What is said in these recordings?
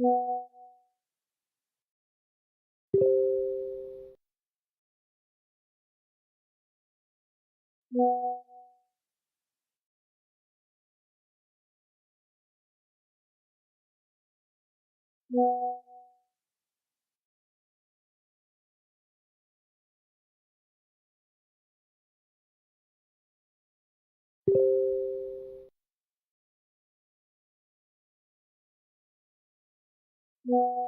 Yeah. Yeah.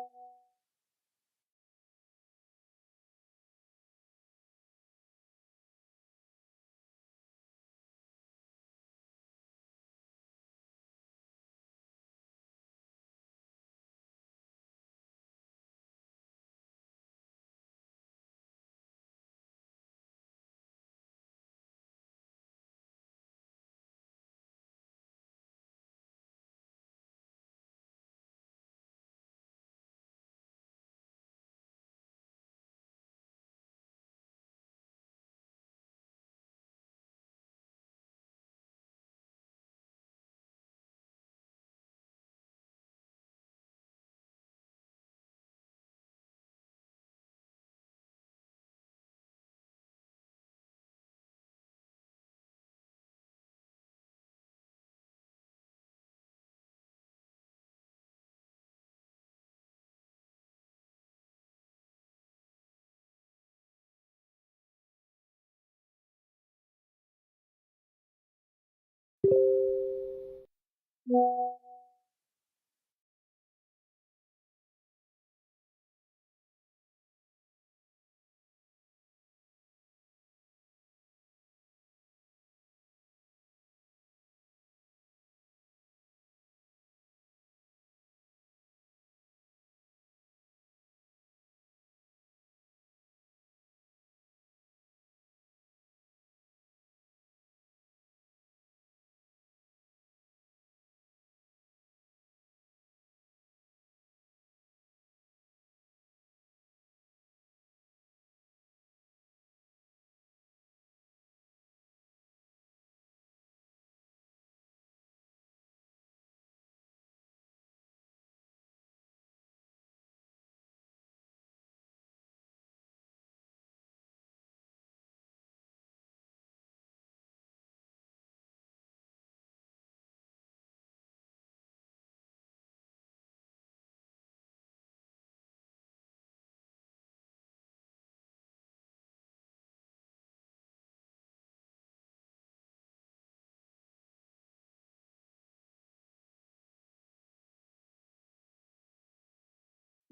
Yeah.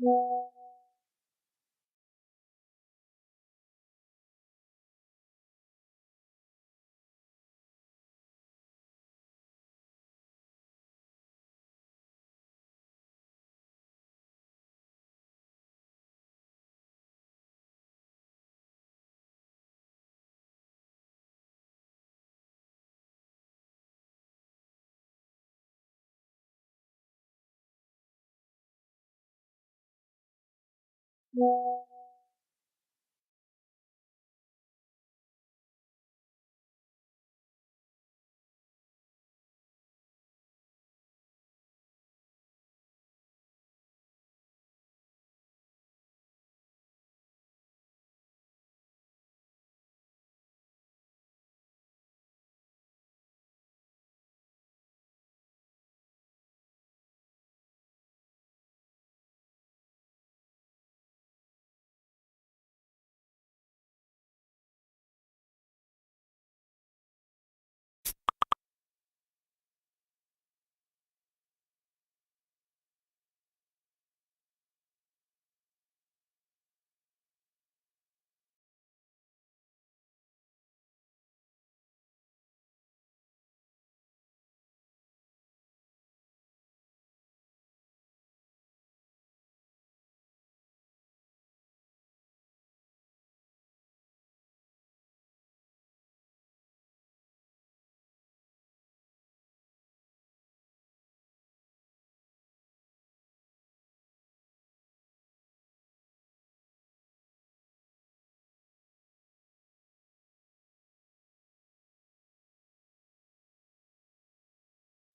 Yeah. Yeah.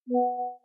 Yeah.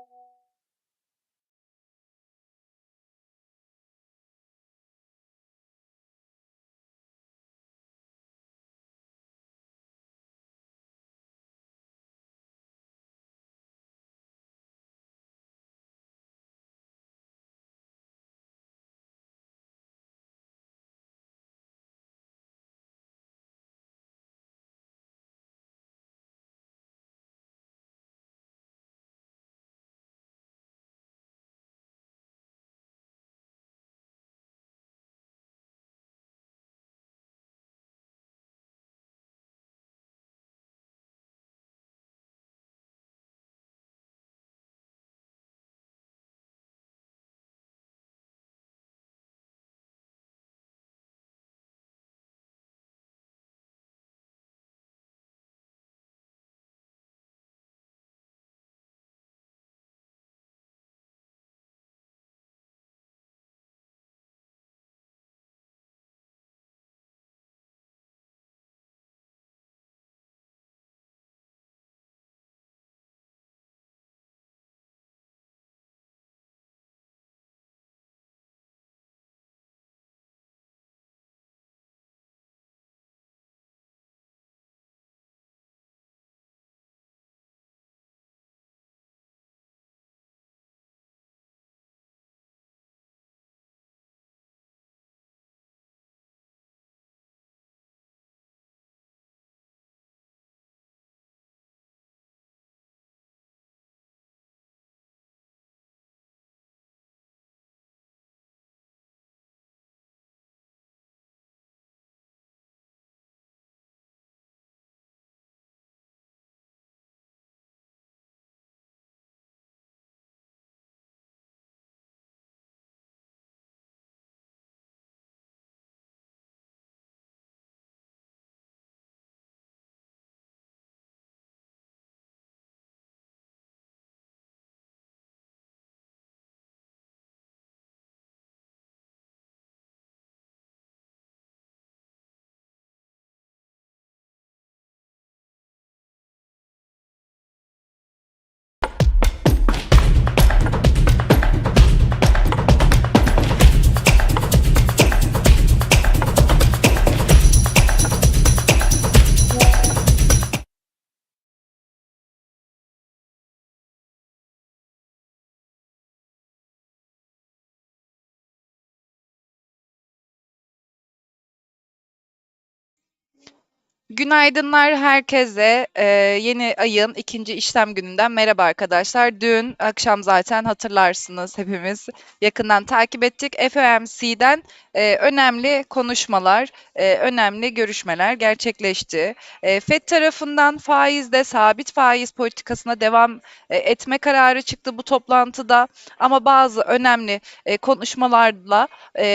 Günaydınlar herkese. Ee, yeni ayın ikinci işlem gününden merhaba arkadaşlar. Dün akşam zaten hatırlarsınız hepimiz yakından takip ettik. FOMC'den e, önemli konuşmalar, e, önemli görüşmeler gerçekleşti. E, FED tarafından faizde sabit faiz politikasına devam e, etme kararı çıktı bu toplantıda. Ama bazı önemli e, konuşmalarla e,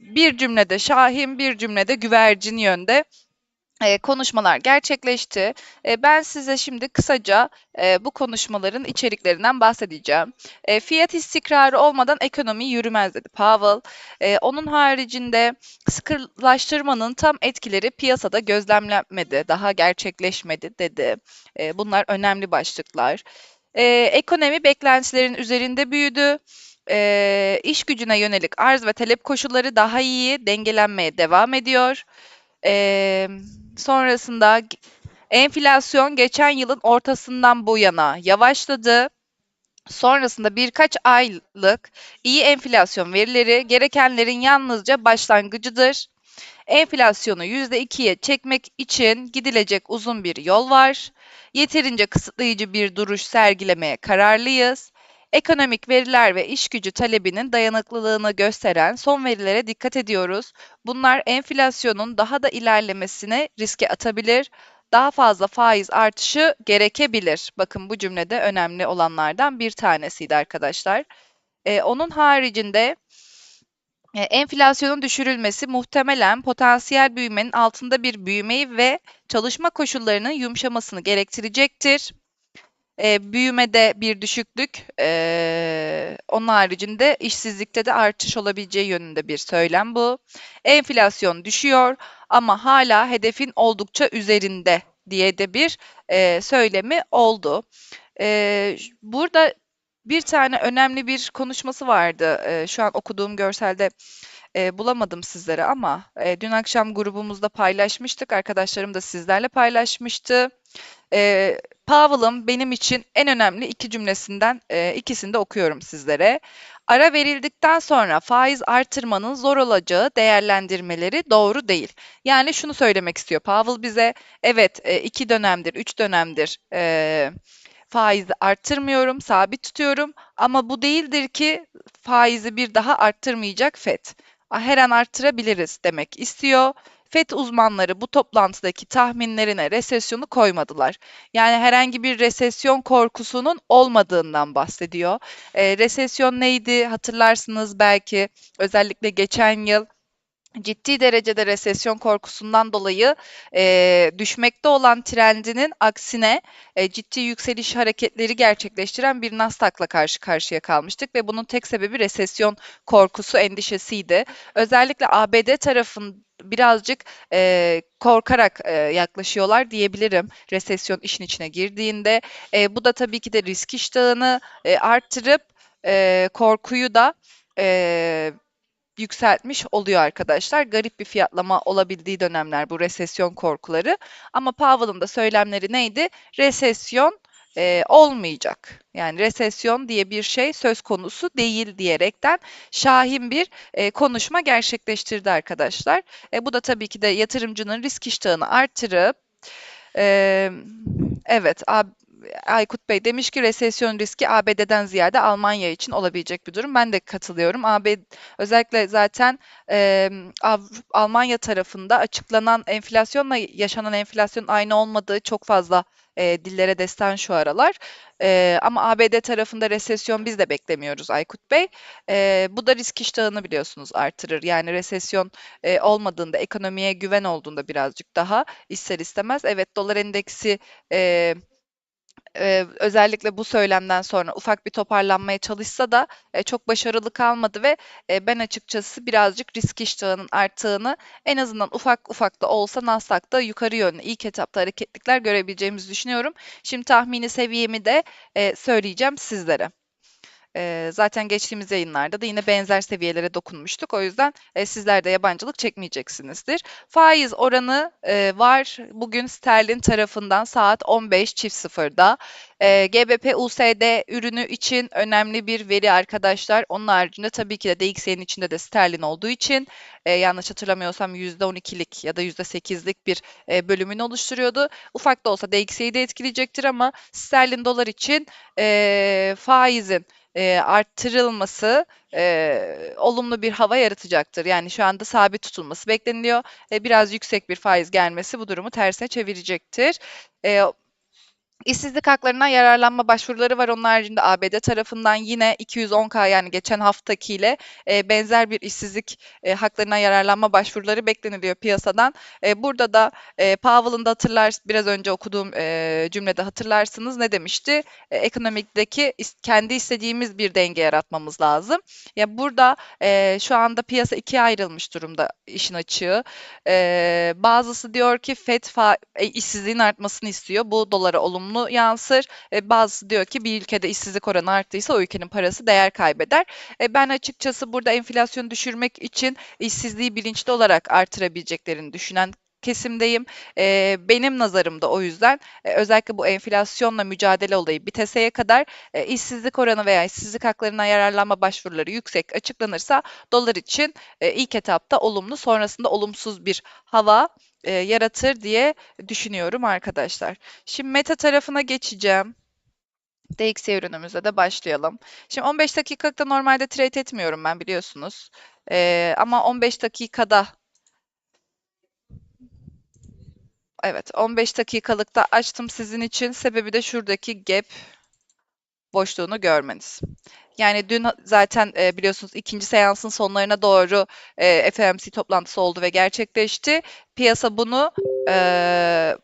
bir cümlede şahin, bir cümlede güvercin yönde Eee, konuşmalar gerçekleşti. Eee, ben size şimdi kısaca, eee, bu konuşmaların içeriklerinden bahsedeceğim. Eee, "Fiyat istikrarı olmadan ekonomi yürümez." dedi Powell. Eee, onun haricinde "Sıkılaştırmanın tam etkileri piyasada gözlemlenmedi, daha gerçekleşmedi." dedi. Eee, bunlar önemli başlıklar. Eee, "Ekonomi beklentilerin üzerinde büyüdü. Eee, iş gücüne yönelik arz ve talep koşulları daha iyi, dengelenmeye devam ediyor." Emm, sonrasında enflasyon geçen yılın ortasından bu yana yavaşladı. Sonrasında birkaç aylık iyi enflasyon verileri gerekenlerin yalnızca başlangıcıdır. Enflasyonu %2'ye çekmek için gidilecek uzun bir yol var. Yeterince kısıtlayıcı bir duruş sergilemeye kararlıyız. Ekonomik veriler ve iş gücü talebinin dayanıklılığını gösteren son verilere dikkat ediyoruz. Bunlar enflasyonun daha da ilerlemesine riske atabilir. Daha fazla faiz artışı gerekebilir. Bakın bu cümlede önemli olanlardan bir tanesiydi arkadaşlar. Eee, onun haricinde E, enflasyonun düşürülmesi muhtemelen potansiyel büyümenin altında bir büyümeyi ve çalışma koşullarının yumuşamasını gerektirecektir. E, büyümede bir düşüklük, e, onun haricinde işsizlikte de artış olabileceği yönünde bir söylem bu. Enflasyon düşüyor ama hala hedefin oldukça üzerinde diye de bir e, söylemi oldu. E, burada bir tane önemli bir konuşması vardı. E, şu an okuduğum görselde e, bulamadım sizlere ama e, dün akşam grubumuzda paylaşmıştık. Arkadaşlarım da sizlerle paylaşmıştı. E, Powell'ın benim için en önemli iki cümlesinden e, ikisini de okuyorum sizlere. Ara verildikten sonra faiz artırmanın zor olacağı değerlendirmeleri doğru değil. Yani şunu söylemek istiyor Powell bize, evet e, iki dönemdir, üç dönemdir e, faizi arttırmıyorum, sabit tutuyorum ama bu değildir ki faizi bir daha arttırmayacak FED. Her an arttırabiliriz demek istiyor. FED uzmanları bu toplantıdaki tahminlerine resesyonu koymadılar. Yani herhangi bir resesyon korkusunun olmadığından bahsediyor. E, resesyon neydi hatırlarsınız belki özellikle geçen yıl ciddi derecede resesyon korkusundan dolayı e, düşmekte olan trendinin aksine e, ciddi yükseliş hareketleri gerçekleştiren bir Nasdaq'la karşı karşıya kalmıştık ve bunun tek sebebi resesyon korkusu endişesiydi. Özellikle ABD tarafın birazcık e, korkarak e, yaklaşıyorlar diyebilirim resesyon işin içine girdiğinde. E, bu da tabii ki de risk iştahını e, arttırıp e, korkuyu da e, yükseltmiş oluyor arkadaşlar. Garip bir fiyatlama olabildiği dönemler bu resesyon korkuları. Ama Powell'ın da söylemleri neydi? Resesyon e, olmayacak. Yani resesyon diye bir şey söz konusu değil diyerekten şahin bir e, konuşma gerçekleştirdi arkadaşlar. E, bu da tabii ki de yatırımcının risk iştahını artırıp e, evet Aykut Bey demiş ki resesyon riski ABD'den ziyade Almanya için olabilecek bir durum. Ben de katılıyorum. AB özellikle zaten e, Almanya tarafında açıklanan enflasyonla yaşanan enflasyon aynı olmadığı çok fazla e, dillere destan şu aralar. E, ama ABD tarafında resesyon biz de beklemiyoruz Aykut Bey. E, bu da risk iştahını biliyorsunuz artırır. Yani resesyon e, olmadığında, ekonomiye güven olduğunda birazcık daha ister istemez. Evet dolar endeksi e, Eee, özellikle bu söylemden sonra ufak bir toparlanmaya çalışsa da eee, çok başarılı kalmadı ve eee, ben açıkçası birazcık risk iştahının arttığını en azından ufak ufak da olsa Nasdaq'ta yukarı yönlü ilk etapta hareketlikler görebileceğimizi düşünüyorum. Şimdi tahmini seviyemi de eee, söyleyeceğim sizlere. Eee, zaten geçtiğimiz yayınlarda da yine benzer seviyelere dokunmuştuk. O yüzden e, sizler de yabancılık çekmeyeceksinizdir. Faiz oranı e, var bugün sterlin tarafından saat 15.00'da. E, GBP USD ürünü için önemli bir veri arkadaşlar. Onun haricinde tabii ki de DXY'nin içinde de sterlin olduğu için e, yanlış hatırlamıyorsam %12'lik ya da %8'lik bir e, bölümünü oluşturuyordu. Ufak da olsa DXY'yi de etkileyecektir ama sterlin dolar için e, faizin e, arttırılması e, olumlu bir hava yaratacaktır. Yani şu anda sabit tutulması bekleniliyor. E, biraz yüksek bir faiz gelmesi bu durumu tersine çevirecektir. E, İşsizlik haklarından yararlanma başvuruları var. Onun haricinde ABD tarafından yine 210K yani geçen haftakiyle e, benzer bir işsizlik e, haklarından yararlanma başvuruları bekleniliyor piyasadan. E, burada da e, Powell'ın da hatırlar biraz önce okuduğum e, cümlede hatırlarsınız ne demişti? E, ekonomikteki kendi istediğimiz bir denge yaratmamız lazım. Ya burada e, şu anda piyasa ikiye ayrılmış durumda işin açığı. E, bazısı diyor ki FED fa- e, işsizliğin artmasını istiyor. Bu dolara olumlu olumlu yansır. E, bazısı diyor ki bir ülkede işsizlik oranı arttıysa o ülkenin parası değer kaybeder. E, ben açıkçası burada enflasyonu düşürmek için işsizliği bilinçli olarak artırabileceklerini düşünen kesimdeyim. E, benim nazarımda o yüzden e, özellikle bu enflasyonla mücadele olayı biteseye kadar e, işsizlik oranı veya işsizlik haklarına yararlanma başvuruları yüksek açıklanırsa dolar için e, ilk etapta olumlu sonrasında olumsuz bir hava e, yaratır diye düşünüyorum arkadaşlar. Şimdi meta tarafına geçeceğim. DXY ürünümüze de başlayalım. Şimdi 15 dakikalıkta normalde trade etmiyorum ben biliyorsunuz. E, ama 15 dakikada Evet 15 dakikalıkta açtım sizin için. Sebebi de şuradaki gap boşluğunu görmeniz. Yani dün zaten e, biliyorsunuz ikinci seansın sonlarına doğru e, FOMC toplantısı oldu ve gerçekleşti. Piyasa bunu e,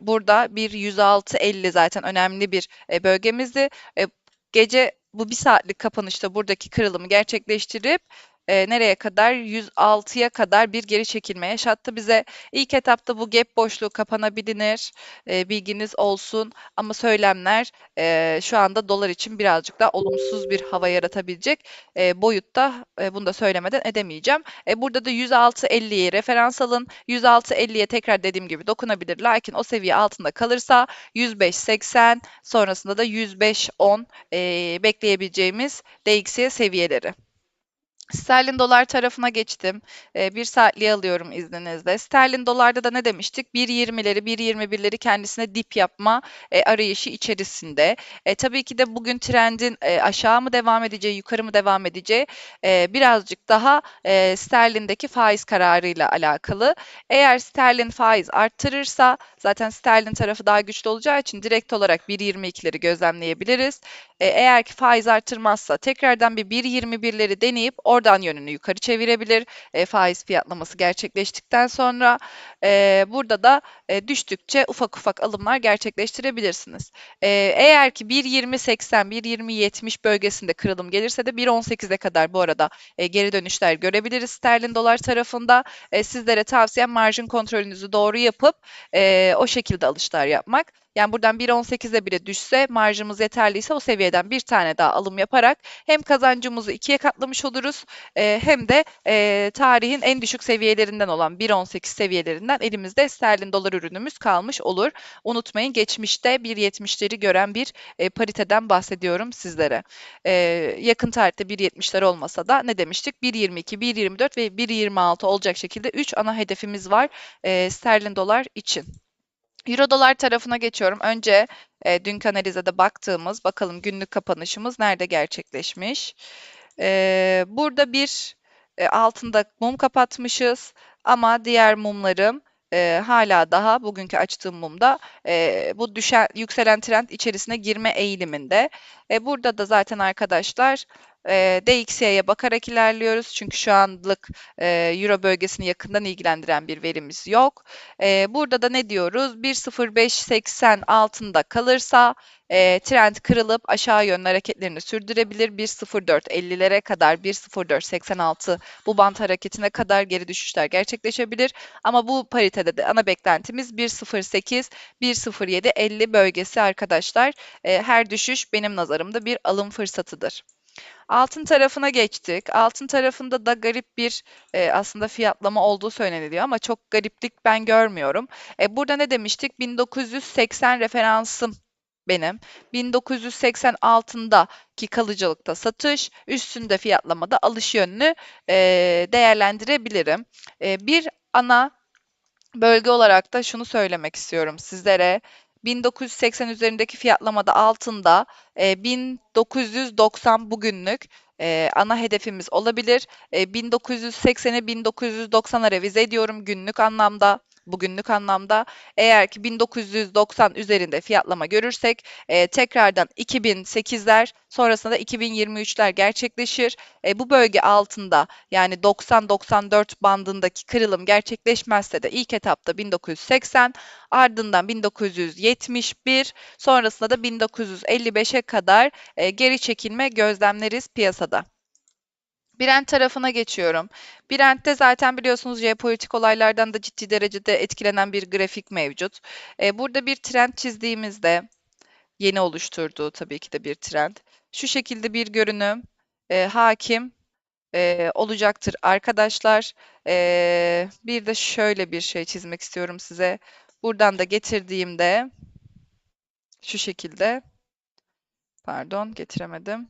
burada bir 106.50 zaten önemli bir e, bölgemizdi. E, gece bu bir saatlik kapanışta buradaki kırılımı gerçekleştirip e, nereye kadar? 106'ya kadar bir geri çekilme yaşattı bize. İlk etapta bu gap boşluğu kapanabilir. E, bilginiz olsun. Ama söylemler e, şu anda dolar için birazcık daha olumsuz bir hava yaratabilecek e, boyutta. E, bunu da söylemeden edemeyeceğim. E, burada da 106.50'yi referans alın. 106.50'ye tekrar dediğim gibi dokunabilir. Lakin o seviye altında kalırsa 105.80 sonrasında da 105.10 e, bekleyebileceğimiz DXY seviyeleri. Sterlin dolar tarafına geçtim. E, bir saatliği alıyorum izninizle. Sterlin dolarda da ne demiştik? 1.20'leri, 1.21'leri kendisine dip yapma e, arayışı içerisinde. E, tabii ki de bugün trendin e, aşağı mı devam edeceği, yukarı mı devam edeceği e, birazcık daha e, sterlindeki faiz kararıyla alakalı. Eğer sterlin faiz arttırırsa zaten sterlin tarafı daha güçlü olacağı için direkt olarak 1.22'leri gözlemleyebiliriz. E, eğer ki faiz arttırmazsa tekrardan bir 1.21'leri deneyip oradan yönünü yukarı çevirebilir. E, faiz fiyatlaması gerçekleştikten sonra e, burada da e, düştükçe ufak ufak alımlar gerçekleştirebilirsiniz. E, eğer ki 1.20.80, 1.20.70 bölgesinde kırılım gelirse de 1.18'e kadar bu arada e, geri dönüşler görebiliriz sterlin dolar tarafında. E, sizlere tavsiyem marjin kontrolünüzü doğru yapıp e, o şekilde alışlar yapmak. Yani buradan 1.18'e bile düşse marjımız yeterliyse o seviyeden bir tane daha alım yaparak hem kazancımızı ikiye katlamış oluruz e, hem de e, tarihin en düşük seviyelerinden olan 1.18 seviyelerinden elimizde sterlin dolar ürünümüz kalmış olur. Unutmayın geçmişte 1.70'leri gören bir e, pariteden bahsediyorum sizlere. E, yakın tarihte 1.70'ler olmasa da ne demiştik? 1.22, 1.24 ve 1.26 olacak şekilde 3 ana hedefimiz var e, sterlin dolar için. Euro dolar tarafına geçiyorum. Önce e, dünkü analize de baktığımız bakalım günlük kapanışımız nerede gerçekleşmiş. E, burada bir e, altında mum kapatmışız ama diğer mumlarım e, hala daha bugünkü açtığım mumda e, bu düşen yükselen trend içerisine girme eğiliminde. E, burada da zaten arkadaşlar e, DXY'ye bakarak ilerliyoruz. Çünkü şu anlık e, Euro bölgesini yakından ilgilendiren bir verimiz yok. E, burada da ne diyoruz? 1.0580 altında kalırsa e, trend kırılıp aşağı yönlü hareketlerini sürdürebilir. 1.0450'lere kadar 1.0486 bu bant hareketine kadar geri düşüşler gerçekleşebilir. Ama bu paritede de ana beklentimiz 1.08 1.0750 bölgesi arkadaşlar. E, her düşüş benim nazarımda bir alım fırsatıdır. Altın tarafına geçtik. Altın tarafında da garip bir e, aslında fiyatlama olduğu söyleniliyor ama çok gariplik ben görmüyorum. E, burada ne demiştik? 1980 referansım benim. 1980 altındaki kalıcılıkta satış, üstünde fiyatlamada alış yönünü e, değerlendirebilirim. E, bir ana bölge olarak da şunu söylemek istiyorum sizlere. 1980 üzerindeki fiyatlamada altında e, 1990 bugünlük e, ana hedefimiz olabilir. E, 1980'i 1990'a revize ediyorum günlük anlamda bugünlük anlamda. Eğer ki 1990 üzerinde fiyatlama görürsek e, tekrardan 2008'ler sonrasında da 2023'ler gerçekleşir. E, bu bölge altında yani 90-94 bandındaki kırılım gerçekleşmezse de ilk etapta 1980 ardından 1971 sonrasında da 1955'e kadar e, geri çekilme gözlemleriz piyasada. Brent tarafına geçiyorum. Brent'te zaten biliyorsunuz jeopolitik olaylardan da ciddi derecede etkilenen bir grafik mevcut. Ee, burada bir trend çizdiğimizde yeni oluşturduğu tabii ki de bir trend. Şu şekilde bir görünüm e, hakim e, olacaktır arkadaşlar. E, bir de şöyle bir şey çizmek istiyorum size. Buradan da getirdiğimde şu şekilde pardon getiremedim.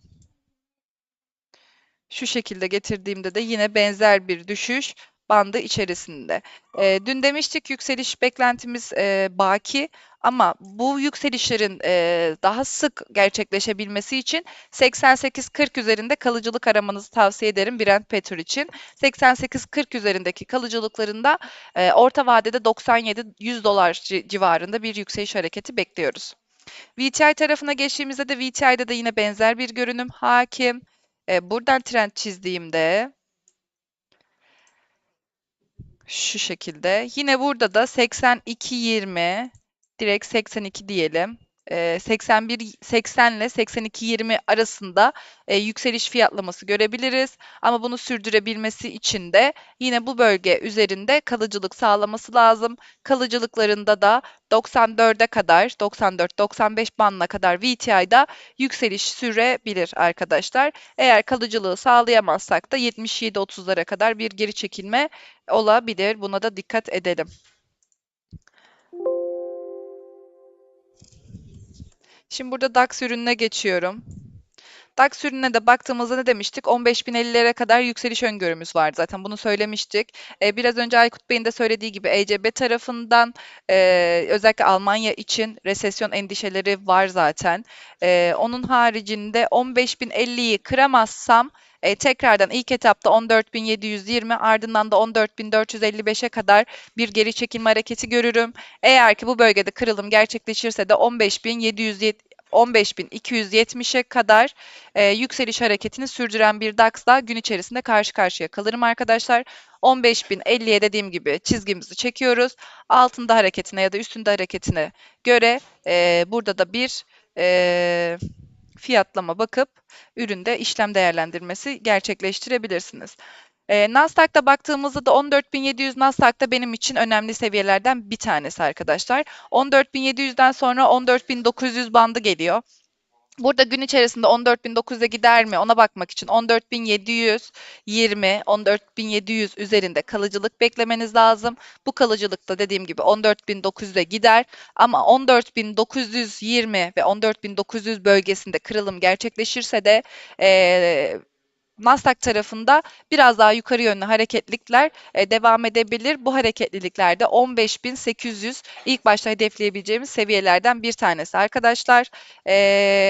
Şu şekilde getirdiğimde de yine benzer bir düşüş bandı içerisinde. E, dün demiştik yükseliş beklentimiz e, baki ama bu yükselişlerin e, daha sık gerçekleşebilmesi için 88-40 üzerinde kalıcılık aramanızı tavsiye ederim Brent Petrol için. 88-40 üzerindeki kalıcılıklarında e, orta vadede 97-100 dolar civarında bir yükseliş hareketi bekliyoruz. VTI tarafına geçtiğimizde de VTI'de de yine benzer bir görünüm hakim. E, buradan trend çizdiğimde şu şekilde. Yine burada da 82.20 direkt 82 diyelim. E, 81 80 ile 82 20 arasında e, yükseliş fiyatlaması görebiliriz. Ama bunu sürdürebilmesi için de yine bu bölge üzerinde kalıcılık sağlaması lazım. Kalıcılıklarında da 94'e kadar 94-95 bandına kadar VTI'da yükseliş sürebilir arkadaşlar. Eğer kalıcılığı sağlayamazsak da 77-30'lara kadar bir geri çekilme olabilir. Buna da dikkat edelim. Şimdi burada DAX ürününe geçiyorum. DAX ürününe de baktığımızda ne demiştik? 15.050'lere kadar yükseliş öngörümüz vardı zaten bunu söylemiştik. Ee, biraz önce Aykut Bey'in de söylediği gibi ECB tarafından e, özellikle Almanya için resesyon endişeleri var zaten. Ee, onun haricinde 15.050'yi kıramazsam e, tekrardan ilk etapta 14.720 ardından da 14.455'e kadar bir geri çekilme hareketi görürüm. Eğer ki bu bölgede kırılım gerçekleşirse de 15.770 15.270'e kadar e, yükseliş hareketini sürdüren bir DAX'la gün içerisinde karşı karşıya kalırım arkadaşlar. 15.050'ye dediğim gibi çizgimizi çekiyoruz. Altında hareketine ya da üstünde hareketine göre e, burada da bir e, fiyatlama bakıp üründe işlem değerlendirmesi gerçekleştirebilirsiniz. E, Nasdaq'ta baktığımızda da 14.700 Nasdaq'ta benim için önemli seviyelerden bir tanesi arkadaşlar. 14.700'den sonra 14.900 bandı geliyor. Burada gün içerisinde 14.900'e gider mi ona bakmak için 14.720, 14.700 üzerinde kalıcılık beklemeniz lazım. Bu kalıcılıkta dediğim gibi 14.900'e gider ama 14.920 ve 14.900 bölgesinde kırılım gerçekleşirse de ee, Nasdaq tarafında biraz daha yukarı yönlü hareketlilikler e, devam edebilir. Bu hareketliliklerde 15.800 ilk başta hedefleyebileceğimiz seviyelerden bir tanesi arkadaşlar. E,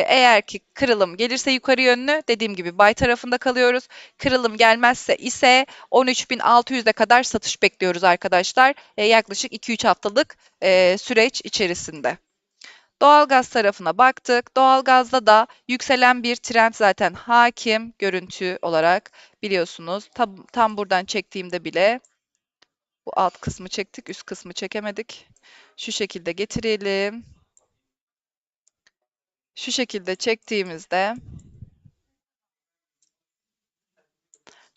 eğer ki kırılım gelirse yukarı yönlü dediğim gibi buy tarafında kalıyoruz. Kırılım gelmezse ise 13.600'e kadar satış bekliyoruz arkadaşlar. E, yaklaşık 2-3 haftalık e, süreç içerisinde. Doğalgaz tarafına baktık. Doğalgazda da yükselen bir trend zaten hakim görüntü olarak biliyorsunuz. Tam, tam buradan çektiğimde bile bu alt kısmı çektik, üst kısmı çekemedik. Şu şekilde getirelim. Şu şekilde çektiğimizde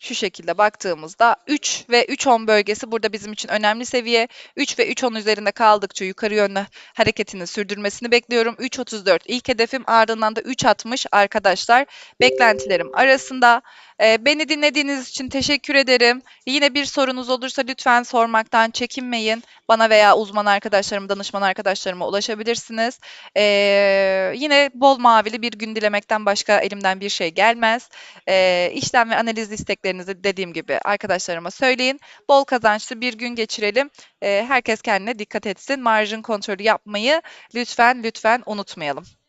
şu şekilde baktığımızda 3 ve 3.10 bölgesi burada bizim için önemli seviye. 3 ve 3.10 üzerinde kaldıkça yukarı yönlü hareketini sürdürmesini bekliyorum. 3.34 ilk hedefim ardından da 3.60 arkadaşlar beklentilerim arasında. Ee, beni dinlediğiniz için teşekkür ederim. Yine bir sorunuz olursa lütfen sormaktan çekinmeyin. Bana veya uzman arkadaşlarım, danışman arkadaşlarıma ulaşabilirsiniz. Ee, yine bol mavili bir gün dilemekten başka elimden bir şey gelmez. Ee, işlem ve analiz isteklerinizi dediğim gibi arkadaşlarıma söyleyin. Bol kazançlı bir gün geçirelim. Herkes kendine dikkat etsin. Marjin kontrolü yapmayı lütfen lütfen unutmayalım.